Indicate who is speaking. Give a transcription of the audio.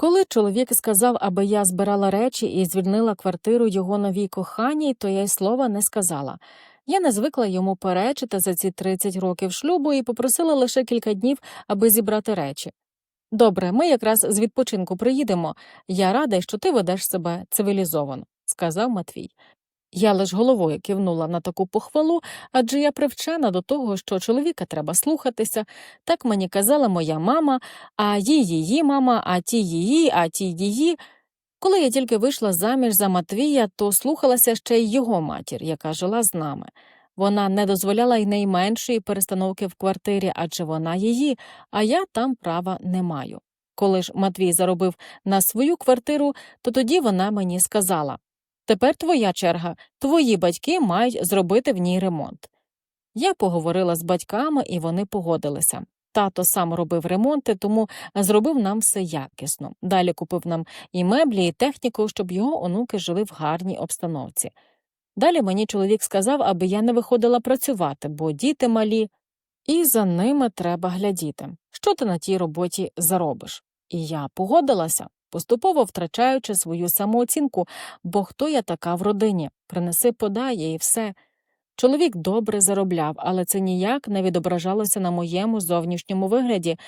Speaker 1: Коли чоловік сказав, аби я збирала речі і звільнила квартиру його новій коханій, то я й слова не сказала. Я не звикла йому перечити за ці 30 років шлюбу і попросила лише кілька днів, аби зібрати речі. Добре, ми якраз з відпочинку приїдемо. Я рада, що ти ведеш себе цивілізовано, сказав Матвій. Я лиш головою кивнула на таку похвалу, адже я привчена до того, що чоловіка треба слухатися. Так мені казала моя мама, а їй її мама, а ті її, а ті її. Коли я тільки вийшла заміж за Матвія, то слухалася ще й його матір, яка жила з нами. Вона не дозволяла й найменшої перестановки в квартирі, адже вона її, а я там права не маю. Коли ж Матвій заробив на свою квартиру, то тоді вона мені сказала Тепер твоя черга, твої батьки мають зробити в ній ремонт. Я поговорила з батьками, і вони погодилися. Тато сам робив ремонти, тому зробив нам все якісно. Далі купив нам і меблі, і техніку, щоб його онуки жили в гарній обстановці. Далі мені чоловік сказав, аби я не виходила працювати, бо діти малі, і за ними треба глядіти. Що ти на тій роботі заробиш? І я погодилася, поступово втрачаючи свою самооцінку, бо хто я така в родині? Принеси подає і все. Чоловік добре заробляв, але це ніяк не відображалося на моєму зовнішньому вигляді,